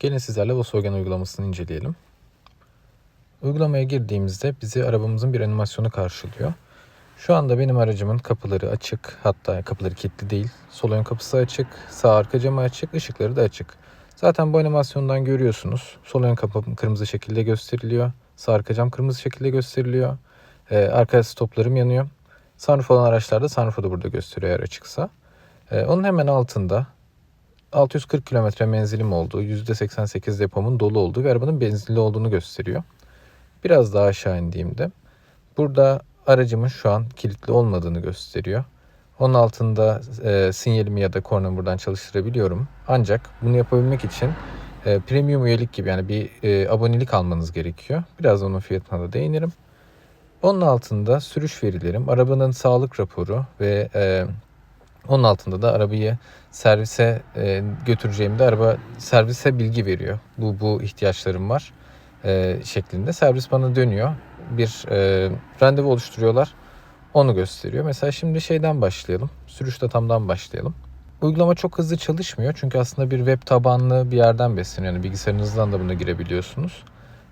Gelin sizlerle Volkswagen uygulamasını inceleyelim. Uygulamaya girdiğimizde bizi arabamızın bir animasyonu karşılıyor. Şu anda benim aracımın kapıları açık. Hatta kapıları kilitli değil. Sol ön kapısı açık. Sağ arka camı açık. ışıkları da açık. Zaten bu animasyondan görüyorsunuz. Sol ön kapım kırmızı şekilde gösteriliyor. Sağ arka cam kırmızı şekilde gösteriliyor. Ee, arka stoplarım yanıyor. Sunroof olan araçlarda sunroof'u da burada gösteriyor eğer açıksa. Ee, onun hemen altında 640 kilometre menzilim olduğu, %88 depomun dolu olduğu ve arabanın benzinli olduğunu gösteriyor. Biraz daha aşağı indiğimde burada aracımın şu an kilitli olmadığını gösteriyor. Onun altında e, sinyalimi ya da kornamı buradan çalıştırabiliyorum. Ancak bunu yapabilmek için e, premium üyelik gibi yani bir e, abonelik almanız gerekiyor. Biraz onun fiyatına da değinirim. Onun altında sürüş verilerim, arabanın sağlık raporu ve e, onun altında da arabayı servise e, götüreceğimde araba servise bilgi veriyor. Bu bu ihtiyaçlarım var e, şeklinde. Servis bana dönüyor. Bir e, randevu oluşturuyorlar. Onu gösteriyor. Mesela şimdi şeyden başlayalım. Sürüş datamdan başlayalım. Uygulama çok hızlı çalışmıyor. Çünkü aslında bir web tabanlı bir yerden besleniyor. Yani bilgisayarınızdan da buna girebiliyorsunuz.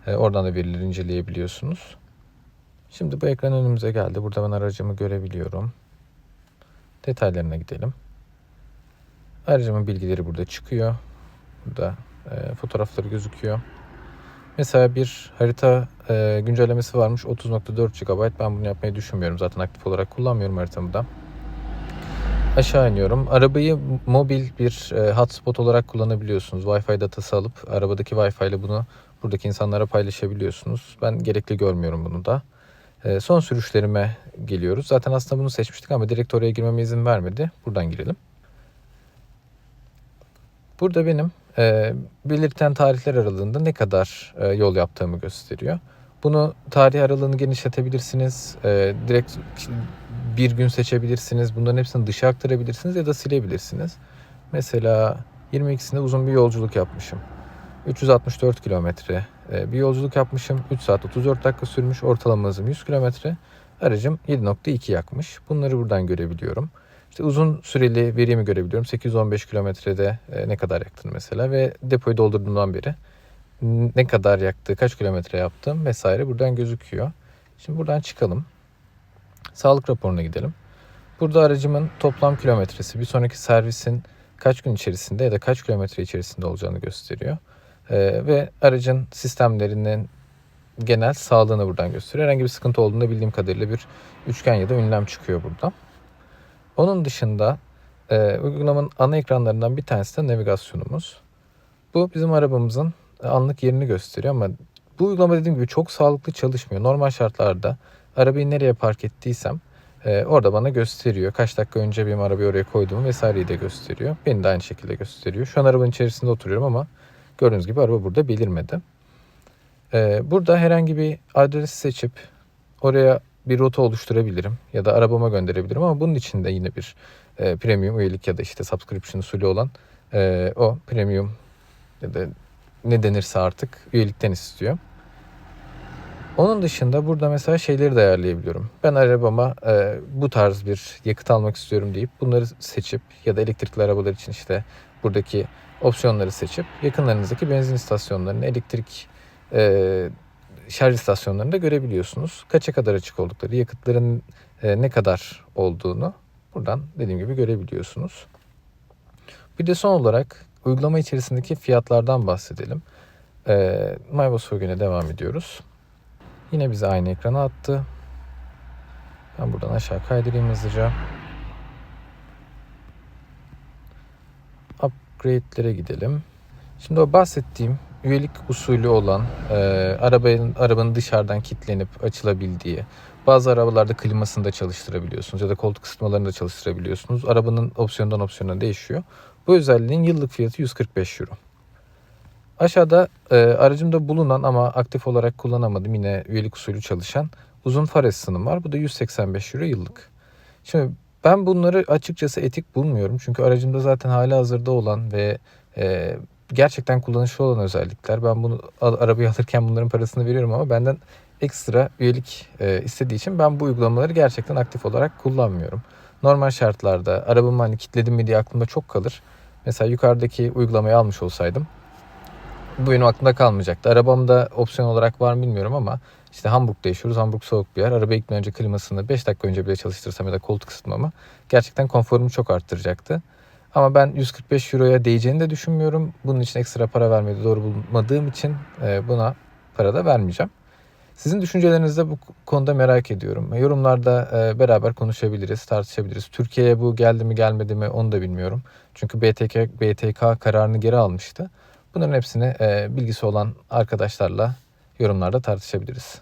E, oradan da verileri inceleyebiliyorsunuz. Şimdi bu ekran önümüze geldi. Burada ben aracımı görebiliyorum. Detaylarına gidelim. Aracımın bilgileri burada çıkıyor. Burada e, fotoğrafları gözüküyor. Mesela bir harita e, güncellemesi varmış 30.4 GB. Ben bunu yapmayı düşünmüyorum. Zaten aktif olarak kullanmıyorum haritamı da. Aşağı iniyorum. Arabayı mobil bir e, hotspot olarak kullanabiliyorsunuz. Wi-Fi datası alıp arabadaki Wi-Fi ile bunu buradaki insanlara paylaşabiliyorsunuz. Ben gerekli görmüyorum bunu da. E, son sürüşlerime geliyoruz. Zaten aslında bunu seçmiştik ama direkt oraya girmeme izin vermedi. Buradan girelim. Burada benim e, belirten tarihler aralığında ne kadar e, yol yaptığımı gösteriyor. Bunu tarih aralığını genişletebilirsiniz. E, direkt bir gün seçebilirsiniz. Bunların hepsini dışa aktarabilirsiniz ya da silebilirsiniz. Mesela 22'sinde uzun bir yolculuk yapmışım. 364 kilometre e, bir yolculuk yapmışım. 3 saat 34 dakika sürmüş. Ortalama hızım 100 kilometre. Aracım 7.2 yakmış. Bunları buradan görebiliyorum. İşte uzun süreli verimi görebiliyorum. 815 kilometrede e, ne kadar yaktın mesela ve depoyu doldurduğumdan beri ne kadar yaktığı, kaç kilometre yaptım vesaire buradan gözüküyor. Şimdi buradan çıkalım. Sağlık raporuna gidelim. Burada aracımın toplam kilometresi bir sonraki servisin kaç gün içerisinde ya da kaç kilometre içerisinde olacağını gösteriyor. Ee, ve aracın sistemlerinin genel sağlığını buradan gösteriyor. Herhangi bir sıkıntı olduğunda bildiğim kadarıyla bir üçgen ya da ünlem çıkıyor burada. Onun dışında e, uygulamanın ana ekranlarından bir tanesi de navigasyonumuz. Bu bizim arabamızın anlık yerini gösteriyor ama bu uygulama dediğim gibi çok sağlıklı çalışmıyor. Normal şartlarda arabayı nereye park ettiysem e, orada bana gösteriyor. Kaç dakika önce benim arabayı oraya koyduğumu vesaireyi de gösteriyor. Beni de aynı şekilde gösteriyor. Şu an arabanın içerisinde oturuyorum ama gördüğünüz gibi araba burada belirmedi. E, burada herhangi bir adresi seçip oraya bir rota oluşturabilirim ya da arabama gönderebilirim ama bunun için de yine bir e, premium üyelik ya da işte subscription usulü olan e, o premium ya da ne denirse artık üyelikten istiyor. Onun dışında burada mesela şeyleri de ayarlayabiliyorum. Ben arabama e, bu tarz bir yakıt almak istiyorum deyip bunları seçip ya da elektrikli arabalar için işte buradaki opsiyonları seçip yakınlarınızdaki benzin istasyonlarını elektrik e, şarj istasyonlarında görebiliyorsunuz. Kaça kadar açık oldukları, yakıtların e, ne kadar olduğunu buradan dediğim gibi görebiliyorsunuz. Bir de son olarak uygulama içerisindeki fiyatlardan bahsedelim. E, My Volkswagen'e devam ediyoruz. Yine bizi aynı ekrana attı. Ben buradan aşağı kaydırayım hızlıca. Upgrade'lere gidelim. Şimdi o bahsettiğim üyelik usulü olan e, arabanın, arabanın dışarıdan kilitlenip açılabildiği, bazı arabalarda klimasını da çalıştırabiliyorsunuz ya da koltuk ısıtmalarını da çalıştırabiliyorsunuz. Arabanın opsiyondan opsiyona değişiyor. Bu özelliğin yıllık fiyatı 145 euro. Aşağıda e, aracımda bulunan ama aktif olarak kullanamadım yine üyelik usulü çalışan uzun far ısınım var. Bu da 185 euro yıllık. Şimdi ben bunları açıkçası etik bulmuyorum. Çünkü aracımda zaten hala hazırda olan ve e, gerçekten kullanışlı olan özellikler. Ben bunu arabayı alırken bunların parasını veriyorum ama benden ekstra üyelik e, istediği için ben bu uygulamaları gerçekten aktif olarak kullanmıyorum. Normal şartlarda arabamı hani kilitledim mi diye aklımda çok kalır. Mesela yukarıdaki uygulamayı almış olsaydım bu benim aklımda kalmayacaktı. Arabamda opsiyon olarak var mı bilmiyorum ama işte Hamburg'da yaşıyoruz. Hamburg soğuk bir yer. Arabaya gitmeden önce klimasını 5 dakika önce bile çalıştırsam ya da koltuk ısıtmamı gerçekten konforumu çok arttıracaktı. Ama ben 145 euroya değeceğini de düşünmüyorum. Bunun için ekstra para vermeyi doğru bulmadığım için e, buna para da vermeyeceğim. Sizin düşüncelerinizi bu konuda merak ediyorum. Yorumlarda e, beraber konuşabiliriz, tartışabiliriz. Türkiye'ye bu geldi mi gelmedi mi onu da bilmiyorum. Çünkü BTK, BTK kararını geri almıştı. Bunların hepsini bilgisi olan arkadaşlarla yorumlarda tartışabiliriz.